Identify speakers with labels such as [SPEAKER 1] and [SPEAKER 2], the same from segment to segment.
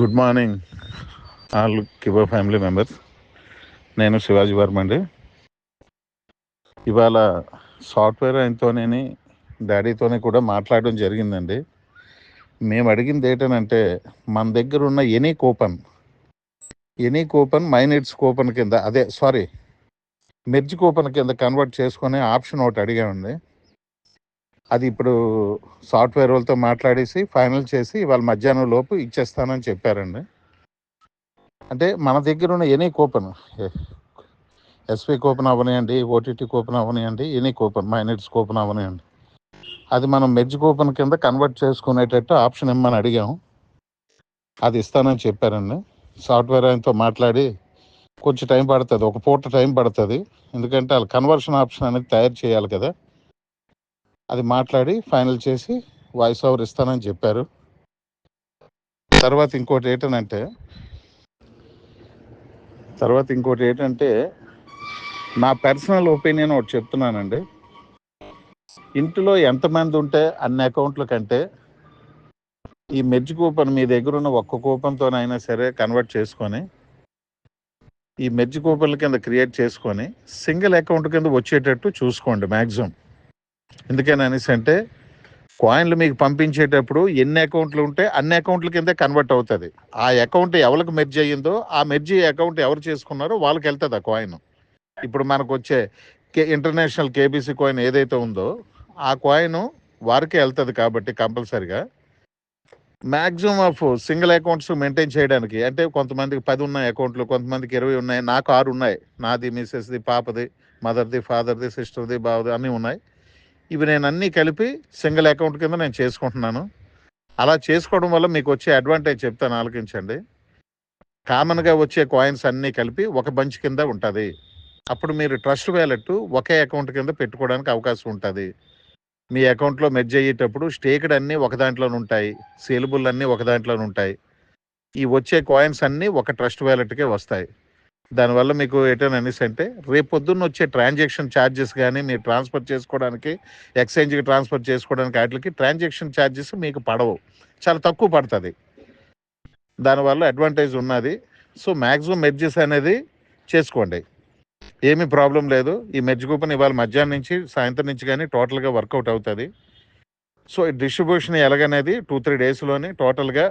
[SPEAKER 1] Good morning. All Kibo family members. నేను శివాజీ వర్మ అండి ఇవాళ సాఫ్ట్వేర్ ఆయనతోనే డాడీతోనే కూడా మాట్లాడడం జరిగిందండి. మేము అడిగింది ఏంటనంటే మన దగ్గర ఉన్న any coupon any coupon minutes coupon కింద అదే సారీ మెర్జ్ కూపన్ కింద కన్వర్ట్ చేసుకునే ఆప్షన్ ఒకటి అడిగామండి. అది ఇప్పుడు సాఫ్ట్వేర్ వాళ్ళతో మాట్లాడేసి ఫైనల్ చేసి వాళ్ళ మధ్యాహ్నం లోపు ఇచ్చేస్తానని చెప్పారండి. అంటే మన దగ్గర ఉన్న ఎనీ కూపన్ ఎస్పీ కూపన్ అవనియండి ఓటీటీ కూపన్ అవనియండి ఎనీ కూపన్ మైనట్స్ కూపన్ అవనియండి అది మనం మెర్జ్ కూపన్ కింద కన్వర్ట్ చేసుకునేటట్టు ఆప్షన్ ఇమ్మని అడిగాము. అది ఇస్తానని చెప్పారండి. సాఫ్ట్వేర్ ఆయనతో మాట్లాడి కొంచెం టైం పడుతుంది ఒక పూట టైం పడుతుంది. ఎందుకంటే వాళ్ళు కన్వర్షన్ ఆప్షన్ అనేది తయారు చేయాలి కదా. అది మాట్లాడి ఫైనల్ చేసి వాయిస్ ఓవర్ ఇస్తానని చెప్పారు. తర్వాత ఇంకోటి ఏంటనంటే తర్వాత ఇంకోటి ఏంటంటే నా పర్సనల్ ఒపీనియన్ ఒకటి చెప్తున్నానండి. ఇంటిలో ఎంతమంది ఉంటే అన్ని అకౌంట్ల కంటే ఈ మెర్జ్ కూపన్ మీ దగ్గర ఉన్న ఒక్క కూపన్తోనైనా సరే కన్వర్ట్ చేసుకొని ఈ మెర్జ్ కూపన్ల కింద క్రియేట్ చేసుకొని సింగిల్ అకౌంట్ కింద వచ్చేటట్టు చూసుకోండి మ్యాక్సిమం ఎందుకని అనేసి అంటే కాయిన్లు మీకు పంపించేటప్పుడు ఎన్ని అకౌంట్లు ఉంటే అన్ని అకౌంట్ల కింద కన్వర్ట్ అవుతుంది. ఆ అకౌంట్ ఎవరికి మెర్జ్ అయ్యిందో ఆ మెర్జ్ అకౌంట్ ఎవరు చేసుకున్నారో వాళ్ళకి వెళ్తుంది ఆ కాయిన్ ఇప్పుడు మనకు వచ్చే కే ఇంటర్నేషనల్ కేబీసీ కాయిన్ ఏదైతే ఉందో ఆ కాయిన్ వారికి వెళ్తుంది కాబట్టి కంపల్సరిగా. Maximum of single accounts maintain చేయడానికి అంటే కొంతమందికి పది ఉన్నాయి అకౌంట్లు కొంతమందికి ఇరవై ఉన్నాయి నాకు ఆరు ఉన్నాయి. నాది మిసెస్ది పాపది మదర్ది ఫాదర్ది సిస్టర్ది బావది అన్నీ ఉన్నాయి. ఇవి నేను అన్నీ కలిపి సింగిల్ అకౌంట్ కింద నేను చేసుకుంటున్నాను. అలా చేసుకోవడం వల్ల మీకు వచ్చే అడ్వాంటేజ్ చెప్తాను ఆలోచించండి. కామన్గా వచ్చే కాయిన్స్ అన్నీ కలిపి ఒక బంచ్ కింద ఉంటుంది. అప్పుడు మీరు ట్రస్ట్ వ్యాలెట్ ఒకే అకౌంట్ కింద పెట్టుకోవడానికి అవకాశం ఉంటుంది. మీ అకౌంట్లో మెర్జ్ అయ్యేటప్పుడు స్టేక్డ్ అన్నీ ఒక దాంట్లోనే ఉంటాయి. సేలబుల్ అన్నీ ఒక దాంట్లోనే ఉంటాయి. ఈ వచ్చే కాయిన్స్ అన్నీ ఒక ట్రస్ట్ వ్యాలెట్కే వస్తాయి. దానివల్ల మీకు ఎటర్న్ అనేసి అంటే రేపు పొద్దున్న వచ్చే ట్రాన్సాక్షన్ ఛార్జెస్ కానీ మీరు ట్రాన్స్ఫర్ చేసుకోవడానికి ఎక్స్చేంజ్కి ట్రాన్స్ఫర్ చేసుకోవడానికి వాటికి ట్రాన్సాక్షన్ ఛార్జెస్ మీకు పడవు. చాలా తక్కువ పడుతుంది. దానివల్ల అడ్వాంటేజ్ ఉన్నది. సో మ్యాక్సిమం మెర్జెస్ అనేది చేసుకోండి. ఏమీ ప్రాబ్లం లేదు. ఈ మెర్జ్ కూపన్ ఇవాళ మధ్యాహ్నం నుంచి సాయంత్రం నుంచి కానీ టోటల్గా వర్కౌట్ అవుతుంది. సో ఈ డిస్ట్రిబ్యూషన్ ఎలాగనేది టూ త్రీ డేస్లోని టోటల్గా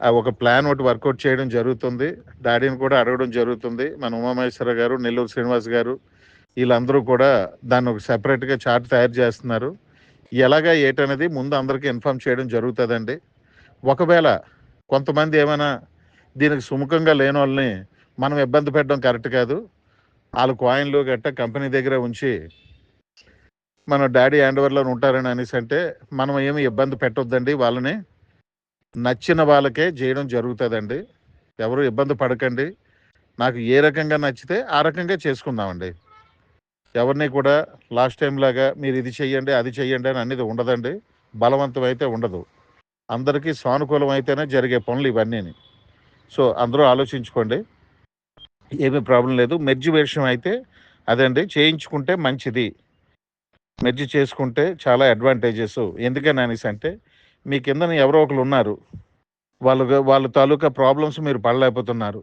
[SPEAKER 1] ఒక ప్లాన్ ఒకటి వర్కౌట్ చేయడం జరుగుతుంది. డాడీని కూడా అడగడం జరుగుతుంది. మన ఉమామహేశ్వర గారు నెల్లూరు శ్రీనివాస్ గారు వీళ్ళందరూ కూడా దాన్ని ఒక సెపరేట్గా చార్ట్ తయారు చేస్తున్నారు. ఎలాగా ఏటనేది ముందు అందరికీ ఇన్ఫామ్ చేయడం జరుగుతుందండి. ఒకవేళ కొంతమంది ఏమైనా దీనికి సుముఖంగా లేని వాళ్ళని మనం ఇబ్బంది పెట్టడం కరెక్ట్ కాదు. వాళ్ళు కాయిన్లు గట్ట కంపెనీ దగ్గర ఉంచి మన డాడీ హ్యాండ్ ఓవర్లో ఉంటారని అనేసి అంటే మనం ఏమి ఇబ్బంది పెట్టొద్దండి వాళ్ళని. నచ్చిన వాళ్ళకే చేయడం జరుగుతుందండి. ఎవరు ఇబ్బంది పడకండి. నాకు ఏ రకంగా నచ్చితే ఆ రకంగా చేసుకుందామండి. ఎవరిని కూడా లాస్ట్ టైం లాగా మీరు ఇది చెయ్యండి అది చెయ్యండి అని అనేది ఉండదండి. బలవంతం అయితే ఉండదు. అందరికీ సానుకూలం అయితేనే జరిగే పనులు ఇవన్నీ సో అందరూ ఆలోచించుకోండి. ఏమీ ప్రాబ్లం లేదు. మెర్జి విషయం అయితే అదండి చేయించుకుంటే మంచిది. మెర్జి చేసుకుంటే చాలా అడ్వాంటేజెస్. ఎందుకని అనేసి అంటే మీ కింద ఎవరో ఒకరు ఉన్నారు. వాళ్ళు వాళ్ళ తాలూకా ప్రాబ్లమ్స్ మీరు పడలేకపోతున్నారు.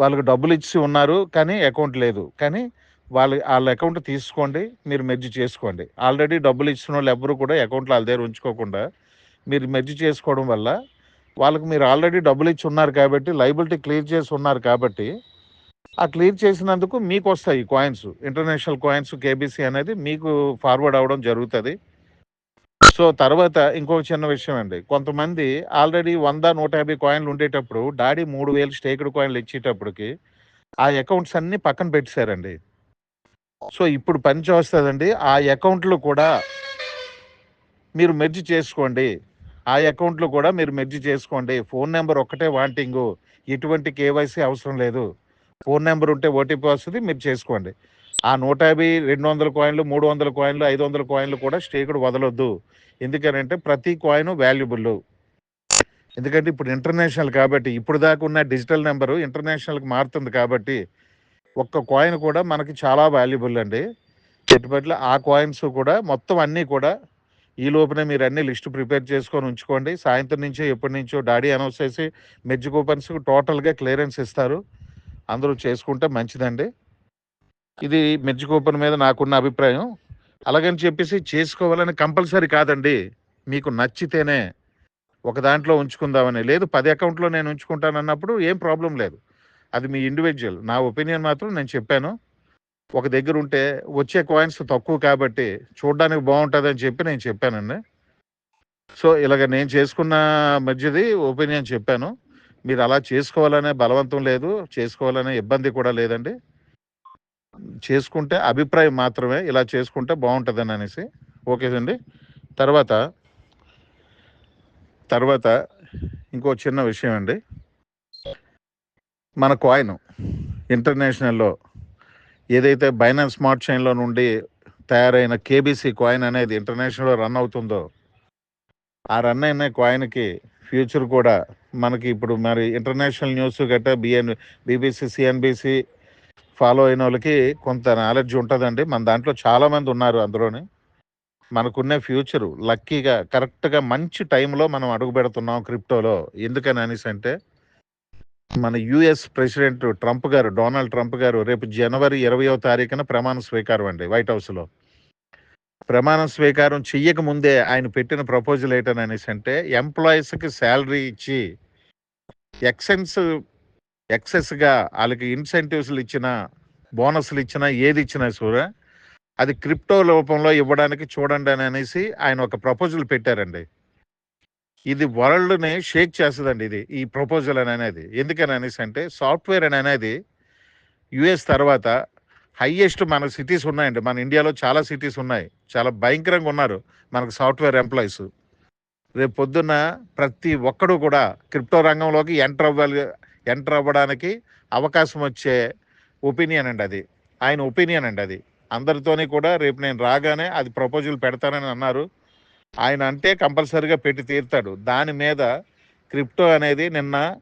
[SPEAKER 1] వాళ్ళకి డబ్బులు ఇచ్చి ఉన్నారు కానీ అకౌంట్ లేదు. కానీ వాళ్ళ వాళ్ళ అకౌంట్ తీసుకోండి మీరు మెర్జ్ చేసుకోండి. ఆల్రెడీ డబ్బులు ఇచ్చిన వాళ్ళు ఎవరు కూడా అకౌంట్లో వాళ్ళ దగ్గర ఉంచుకోకుండా మీరు మెర్జ్ చేసుకోవడం వల్ల వాళ్ళకి మీరు ఆల్రెడీ డబ్బులు ఇచ్చి ఉన్నారు కాబట్టి లైబిలిటీ క్లియర్ చేసి ఉన్నారు కాబట్టి ఆ క్లియర్ చేసినందుకు మీకు వస్తాయి కాయిన్స్. ఇంటర్నేషనల్ కాయిన్స్ కేబీసీ అనేది మీకు ఫార్వర్డ్ అవ్వడం జరుగుతుంది. సో తర్వాత ఇంకొక చిన్న విషయం అండి కొంతమంది ఆల్రెడీ వంద నూట యాభై కాయిన్లు ఉండేటప్పుడు డాడీ మూడు వేలు స్టేక్డ్ కాయిన్లు ఇచ్చేటప్పటికి ఆ అకౌంట్స్ అన్ని పక్కన పెట్టేశారండి. సో ఇప్పుడు పని చేస్తుందండి. ఆ అకౌంట్లు కూడా మీరు మెర్జ్ చేసుకోండి. ఆ అకౌంట్లు కూడా మీరు మెర్జ్ చేసుకోండి. ఫోన్ నెంబర్ ఒక్కటే వాంటింగు. ఎటువంటి కేవైసీ అవసరం లేదు. ఫోన్ నెంబర్ ఉంటే ఓటీపీ వస్తుంది మీరు చేసుకోండి. ఆ నూట యాభై రెండు వందల కాయిన్లు మూడు వందల కాయిన్లు ఐదు వందల కాయిన్లు కూడా స్టేకుడు వదలొద్దు. ఎందుకనంటే ప్రతి కాయిన్ వాల్యుబుల్. ఎందుకంటే ఇప్పుడు ఇంటర్నేషనల్ కాబట్టి ఇప్పుడు దాకా ఉన్న డిజిటల్ నెంబరు ఇంటర్నేషనల్కి మారుతుంది కాబట్టి ఒక్క కాయిన్ కూడా మనకి చాలా వాల్యుబుల్ అండి. పెట్టుబడులు ఆ కాయిన్స్ కూడా మొత్తం అన్నీ కూడా ఈ లోపల మీరు అన్ని లిస్ట్ ప్రిపేర్ చేసుకొని ఉంచుకోండి. సాయంత్రం నుంచో ఎప్పటి నుంచో డాడీ అనౌన్స్ చేసి మెజ్ కూపన్స్ టోటల్గా క్లియరెన్స్ ఇస్తారు. అందరూ చేసుకుంటే మంచిదండి. ఇది మెజ్ కూపన్ మీద నాకున్న అభిప్రాయం. అలాగని చెప్పేసి చేసుకోవాలని కంపల్సరీ కాదండి. మీకు నచ్చితేనే ఒక దాంట్లో ఉంచుకుందామని. లేదు పది అకౌంట్లో నేను ఉంచుకుంటాను అన్నప్పుడు ఏం ప్రాబ్లం లేదు. అది మీ ఇండివిజువల్ నా ఒపీనియన్ మాత్రం నేను చెప్పాను. ఒక దగ్గర ఉంటే వచ్చే కాయిన్స్ తక్కువ కాబట్టి చూడడానికి బాగుంటుంది అని చెప్పి నేను చెప్పానండి. సో ఇలాగ నేను చేసుకున్న మధ్యది ఒపీనియన్ చెప్పాను. మీరు అలా చేసుకోవాలనే బలవంతం లేదు. చేసుకోవాలనే ఇబ్బంది కూడా లేదండి. చేసుకుంటే అభిప్రాయం మాత్రమే ఇలా చేసుకుంటే బాగుంటుందని అనేసి. ఓకే అండి. తర్వాత తర్వాత ఇంకో చిన్న విషయం అండి. మన కాయిన్ ఇంటర్నేషనల్లో ఏదైతే బైనాన్స్ స్మార్ట్ చైన్లో నుండి తయారైన కేబీసీ కాయిన్ అనేది ఇంటర్నేషనల్లో రన్ అవుతుందో ఆ రన్ అయిన కాయిన్కి ఫ్యూచర్ కూడా మనకి ఇప్పుడు మరి ఇంటర్నేషనల్ న్యూస్ గట్రా బిఎన్ బీబీసీ సిఎన్బిసి ఫాలో అయిన వాళ్ళకి కొంత నాలెడ్జ్ ఉంటుందండి. మన దాంట్లో చాలామంది ఉన్నారు అందులోని. మనకున్న ఫ్యూచరు లక్కీగా కరెక్ట్గా మంచి టైంలో మనం అడుగు పెడుతున్నాం క్రిప్టోలో. ఎందుకని అనేసి అంటే మన US president Trump garu Donald Trump garu రేపు జనవరి ఇరవయో తారీఖున ప్రమాణ స్వీకారం అండి వైట్ హౌస్లో. ప్రమాణ స్వీకారం చెయ్యక ముందే ఆయన పెట్టిన ప్రపోజల్ ఏంటని అనేసి అంటే ఎంప్లాయీస్కి శాలరీ ఇచ్చి ఎక్సెన్స్ ఎక్సెస్గా వాళ్ళకి ఇన్సెంటివ్స్లు ఇచ్చిన బోనస్లు ఇచ్చినా ఏది ఇచ్చినా సూర్య అది క్రిప్టో రూపంలో ఇవ్వడానికి చూడండి అని అనేసి ఆయన ఒక ప్రపోజల్ పెట్టారండి. ఇది వరల్డ్ని షేక్ చేస్తుందండి ఇది ఈ ప్రపోజల్ అని అనేది. ఎందుకని అనేసి అంటే సాఫ్ట్వేర్ అని అనేది యుఎస్ తర్వాత హైయెస్ట్ మన సిటీస్ ఉన్నాయండి. మన ఇండియాలో చాలా సిటీస్ ఉన్నాయి. చాలా భయంకరంగా ఉన్నారు మనకు సాఫ్ట్వేర్ ఎంప్లాయీస్. రేపు పొద్దున్న ప్రతి ఒక్కడు కూడా క్రిప్టో రంగంలోకి ఎంటర్ అవ్వాలి ఎంటర్ అవ్వడానికి అవకాశం వచ్చే ఒపీనియన్ అండి అది. ఆయన ఒపీనియన్ అండి అది. అందరితోని కూడా రేపు నేను రాగానే అది ప్రపోజల్ పెడతానని అన్నారు. ఆయన అంటే కంపల్సరీగా పెట్టి తీరుతాడు. దాని మీద క్రిప్టో అనేది నిన్న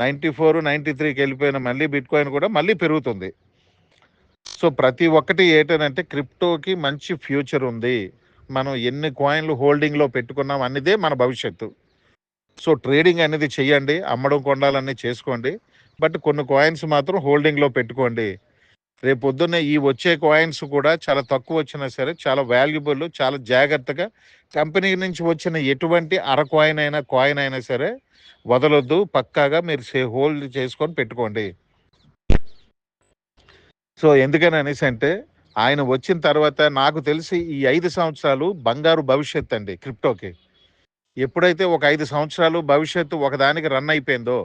[SPEAKER 1] నైంటీ ఫోర్ నైంటీ త్రీకి వెళ్ళిపోయిన మళ్ళీ బిట్ కాయిన్ కూడా మళ్ళీ పెరుగుతుంది. సో ప్రతి ఒక్కటి ఏంటంటే క్రిప్టోకి మంచి ఫ్యూచర్ ఉంది. మనం ఎన్ని కాయిన్లు హోల్డింగ్లో పెట్టుకున్నాం అన్నదే మన భవిష్యత్తు. సో ట్రేడింగ్ అనేది చేయండి అమ్మడం కొండాలన్నీ చేసుకోండి. బట్ కొన్ని కాయిన్స్ మాత్రం హోల్డింగ్లో పెట్టుకోండి. రేపొద్దున్న ఈ వచ్చే కాయిన్స్ కూడా చాలా తక్కువ వచ్చినా సరే చాలా వాల్యుబుల్ చాలా జాగ్రత్తగా కంపెనీ నుంచి వచ్చిన ఎటువంటి అర కాయిన్ అయినా కాయిన్ అయినా సరే వదలొద్దు. పక్కాగా మీరు సే హోల్డ్ చేసుకొని పెట్టుకోండి. సో ఎందుకని అనేసి అంటే ఆయన వచ్చిన తర్వాత నాకు తెలిసి ఈ ఐదు సంవత్సరాలు బంగారు భవిష్యత్ అండి క్రిప్టోకి. ఎప్పుడైతే ఒక ఐదు సంవత్సరాలు భవిష్యత్తు ఒకదానికి రన్ అయిపోయిందో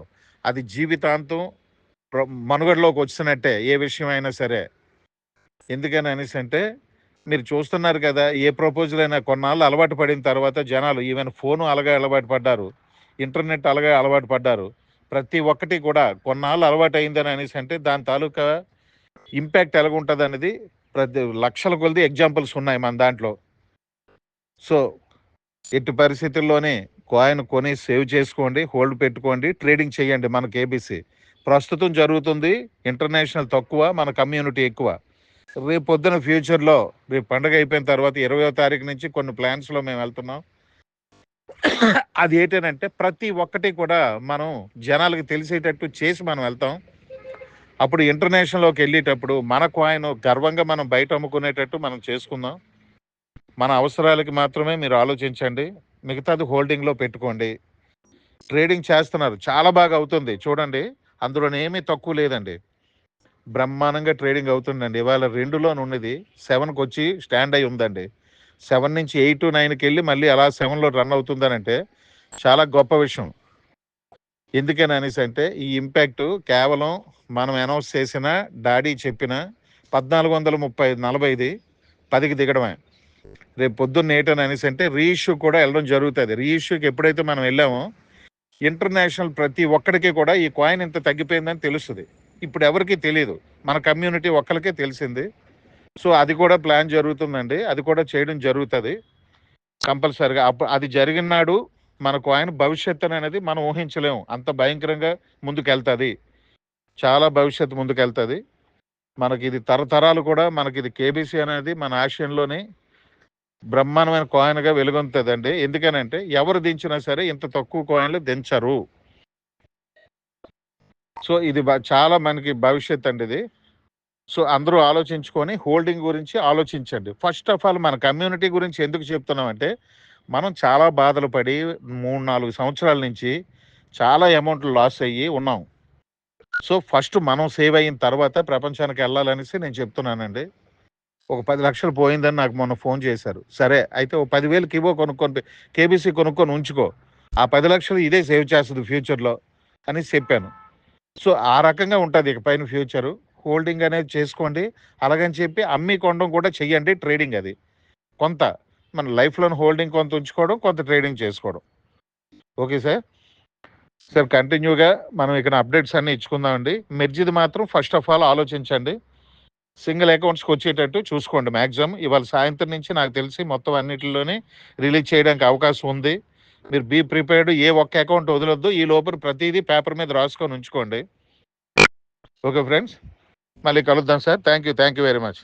[SPEAKER 1] అది జీవితాంతం మనుగడలోకి వచ్చినట్టే ఏ విషయం అయినా సరే. ఎందుకని అనేసి అంటే మీరు చూస్తున్నారు కదా ఏ ప్రపోజల్ అయినా కొన్నాళ్ళు అలవాటు పడిన తర్వాత జనాలు ఈవెన్ ఫోను అలాగే అలవాటు పడ్డారు ఇంటర్నెట్ అలాగే అలవాటు పడ్డారు ప్రతి ఒక్కటి కూడా కొన్నాళ్ళు అలవాటు అయిందని అనేసి అంటే దాని తాలూకా ఇంపాక్ట్ ఎలాగుంటుంది అనేది ప్రతి లక్షల కొలది ఎగ్జాంపుల్స్ ఉన్నాయి మన దాంట్లో. సో ఎట్టి పరిస్థితుల్లోనే కాయిన్ కొని సేవ్ చేసుకోండి హోల్డ్ పెట్టుకోండి ట్రేడింగ్ చేయండి మన కేబీసీ ప్రస్తుతం జరుగుతుంది ఇంటర్నేషనల్ తక్కువ మన కమ్యూనిటీ ఎక్కువ. రేపు పొద్దున ఫ్యూచర్లో రేపు పండగ అయిపోయిన తర్వాత ఇరవయో తారీఖు నుంచి కొన్ని ప్లాన్స్లో మేము వెళ్తున్నాం. అది ఏంటంటే ప్రతి ఒక్కటి కూడా మనం జనాలకు తెలిసేటట్టు చేసి మనం వెళ్తాం. అప్పుడు ఇంటర్నేషనల్లోకి వెళ్ళేటప్పుడు మన కాయిన్ గర్వంగా మనం బయట అమ్ముకునేటట్టు మనం చేసుకుందాం. మన అవసరాలకి మాత్రమే మీరు ఆలోచించండి. మిగతాది హోల్డింగ్లో పెట్టుకోండి. ట్రేడింగ్ చేస్తున్నారు. చాలా బాగా అవుతుంది. చూడండి. అందులో ఏమీ తక్కువ లేదండి. బ్రహ్మాండంగా ట్రేడింగ్ అవుతుందండి. ఇవాళ రెండులోని ఉన్నది. సెవెన్కి వచ్చి స్టాండ్ అయి ఉందండి. సెవెన్ నుంచి ఎయిట్ నైన్కి వెళ్ళి మళ్ళీ అలా సెవెన్లో రన్ అవుతుందనంటే చాలా గొప్ప విషయం. ఎందుకని అనేసి అంటే ఈ ఇంపాక్ట్ కేవలం మనం అనౌన్స్ చేసిన డాడీ చెప్పిన పద్నాలుగు వందల ముప్పై నలభైది పదికి దిగడమే. రేపు పొద్దున్న ఏటని అనేసి అంటే రీఇష్యూ కూడా వెళ్ళడం జరుగుతుంది. రీఇష్యూకి ఎప్పుడైతే మనం వెళ్ళామో ఇంటర్నేషనల్ ప్రతి ఒక్కడికి కూడా ఈ కాయిన్ ఇంత తగ్గిపోయిందని తెలుస్తుంది. ఇప్పుడు ఎవరికి తెలియదు మన కమ్యూనిటీ ఒక్కరికే తెలిసింది. సో అది కూడా ప్లాన్ జరుగుతుందండి. అది కూడా చేయడం జరుగుతుంది. కంపల్సరిగా అప్పుడు అది జరిగిన నాడు మన కాయిన్ భవిష్యత్తు అనేది మనం ఊహించలేము. అంత భయంకరంగా ముందుకెళ్తుంది. చాలా భవిష్యత్తు ముందుకెళ్తుంది. మనకి ఇది తరతరాలు కూడా మనకి ఇది కేబీసీ అనేది మన ఆశయంలోనే బ్రహ్మాండమైన కాయిన్గా వెలుగొందుతుందండి. ఎందుకనంటే ఎవరు దించినా సరే ఇంత తక్కువ కాయిన్లు దించరు. సో ఇది చాలా మనకి భవిష్యత్ అండి ఇది. సో అందరూ ఆలోచించుకొని హోల్డింగ్ గురించి ఆలోచించండి. ఫస్ట్ ఆఫ్ ఆల్ మన కమ్యూనిటీ గురించి ఎందుకు చెప్తున్నామంటే మనం చాలా బాధలు పడి మూడు నాలుగు సంవత్సరాల నుంచి చాలా అమౌంట్లు లాస్ అయ్యి ఉన్నాం. సో ఫస్ట్ మనం సేవ్ అయిన తర్వాత ప్రపంచానికి వెళ్ళాలనేసి నేను చెప్తున్నానండి. ఒక పది లక్షలు పోయిందని నాకు మొన్న ఫోన్ చేశారు. సరే అయితే ఒక పదివేలు కివో కొనుక్కొని కేబీసీ కొనుక్కొని ఉంచుకో. ఆ పది లక్షలు ఇదే సేవ్ చేస్తుంది ఫ్యూచర్లో అని చెప్పాను. సో ఆ రకంగా ఉంటుంది ఇక పైన ఫ్యూచరు. హోల్డింగ్ అనేది చేసుకోండి. అలాగని చెప్పి అమ్మి కొనడం కూడా చెయ్యండి ట్రేడింగ్ అది. కొంత మన లైఫ్లోని హోల్డింగ్ కొంత ఉంచుకోవడం కొంత ట్రేడింగ్ చేసుకోవడం. Okay sir? సార్ కంటిన్యూగా మనం ఇక్కడ అప్డేట్స్ అన్నీ ఇచ్చుకుందామండి. మెర్జిది మాత్రం ఫస్ట్ ఆఫ్ ఆల్ ఆలోచించండి. సింగిల్ అకౌంట్స్కి వచ్చేటట్టు చూసుకోండి మ్యాక్సిమం ఇవాళ సాయంత్రం నుంచి నాకు తెలిసి మొత్తం అన్నిటిలోనే రిలీజ్ చేయడానికి అవకాశం ఉంది. మీరు బీ ప్రిపేర్డ్ ఏ ఒక్క అకౌంట్ వదలొద్దు. ఈ లోపల ప్రతిదీ పేపర్ మీద రాసుకొని ఉంచుకోండి. ఓకే ఫ్రెండ్స్ మళ్ళీ కలుద్దాం sir. Thank you thank you very much.